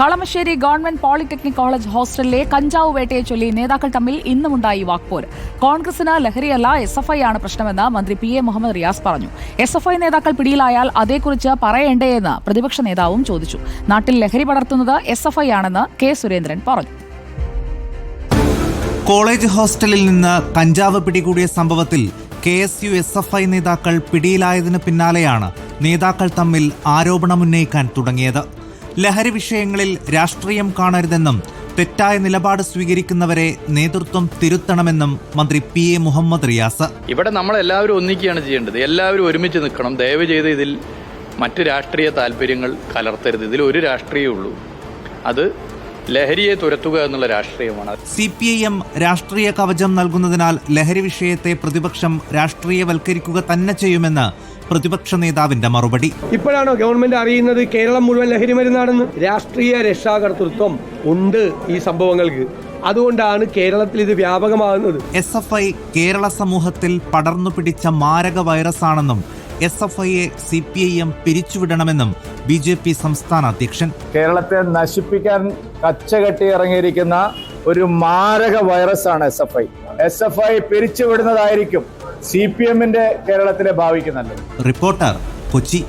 Kalamassery government polytechnic college ഹോസ്റ്റലിലെ കഞ്ചാവ് വേട്ടയെ ചൊല്ലി നേതാക്കൾ തമ്മിൽ ഇന്നുമുണ്ടായി വാക്പോര്. കോൺഗ്രസിന് ലഹരിയല്ല എസ് എഫ് ഐ ആണ് പ്രശ്നമെന്ന് മന്ത്രി പി എ മുഹമ്മദ് റിയാസ് പറഞ്ഞു. എസ് എഫ് ഐ നേതാക്കൾ പിടിയിലായാൽ അതേക്കുറിച്ച് പറയേണ്ടേയെന്ന് പ്രതിപക്ഷ നേതാവും ചോദിച്ചു. നാട്ടിൽ ലഹരി പടർത്തുന്നത് എസ് എഫ് ഐ ആണെന്ന് കെ സുരേന്ദ്രൻ പറഞ്ഞു. കോളേജ് ഹോസ്റ്റലിൽ നിന്ന് കഞ്ചാവ് പിടികൂടിയ സംഭവത്തിൽ K S U S F I നേതാക്കൾ പിടിയിലായതിനു പിന്നാലെയാണ് നേതാക്കൾ തമ്മിൽ ആരോപണമുന്നയിക്കാൻ തുടങ്ങിയത്. ലഹരി വിഷയങ്ങളിൽ രാഷ്ട്രീയം കാണരുതെന്നും തെറ്റായ നിലപാട് സ്വീകരിക്കുന്നവരെ നേതൃത്വം തിരുത്തണമെന്നും മന്ത്രി പി എ മുഹമ്മദ് റിയാസ്. ഇവിടെ നമ്മൾ എല്ലാവരും ഒന്നിക്കുകയാണ് ചെയ്യേണ്ടത്. എല്ലാവരും ഒരുമിച്ച് നിൽക്കണം. ദയവ് ചെയ്ത് ഇതിൽ മറ്റ് രാഷ്ട്രീയ താല്പര്യങ്ങൾ കലർത്തരുത്. ഇതിൽ ഒരു രാഷ്ട്രീയ ഉള്ളൂ. അത് ലഹരിയെ തുരത്തുക എന്നുള്ള രാഷ്ട്രീയമാണ്. സി പി ഐ എം രാഷ്ട്രീയ കവചം നൽകുന്നതിനാൽ ലഹരി വിഷയത്തെ പ്രതിപക്ഷം രാഷ്ട്രീയവൽക്കരിക്കുക തന്നെ ചെയ്യുമെന്ന് പ്രതിപക്ഷ നേതാവിന്റെ മറുപടി. ഇപ്പോഴാണോ ഗവൺമെന്റ് അറിയുന്നത് കേരളം മുഴുവൻ ലഹരി മരുന്നാണെന്ന്? രാഷ്ട്രീയ രക്ഷാകർതൃത്വം ഉണ്ട് ഈ സംഭവങ്ങൾക്ക്. അതുകൊണ്ടാണ് കേരളത്തിൽ ഇത് വ്യാപകമാകുന്നത്. എസ് എഫ് ഐ കേരള സമൂഹത്തിൽ പടർന്നു പിടിച്ച മാരക വൈറസാണെന്നും എസ് എഫ് ഐയെ സി പി ഐ എം പിരിച്ചുവിടണമെന്നും ബി ജെ പി സംസ്ഥാന അധ്യക്ഷൻ. കേരളത്തെ നശിപ്പിക്കാൻ കച്ചകെട്ടി ഇറങ്ങിയിരിക്കുന്ന ഒരു മാരക വൈറസാണ് S F I. S F I പിരിച്ചുവിടുന്നതായിരിക്കും C P എമ്മിന്റെ കേരളത്തിലെ ഭാവിക്ക് നല്ലത്. റിപ്പോർട്ടർ കൊച്ചി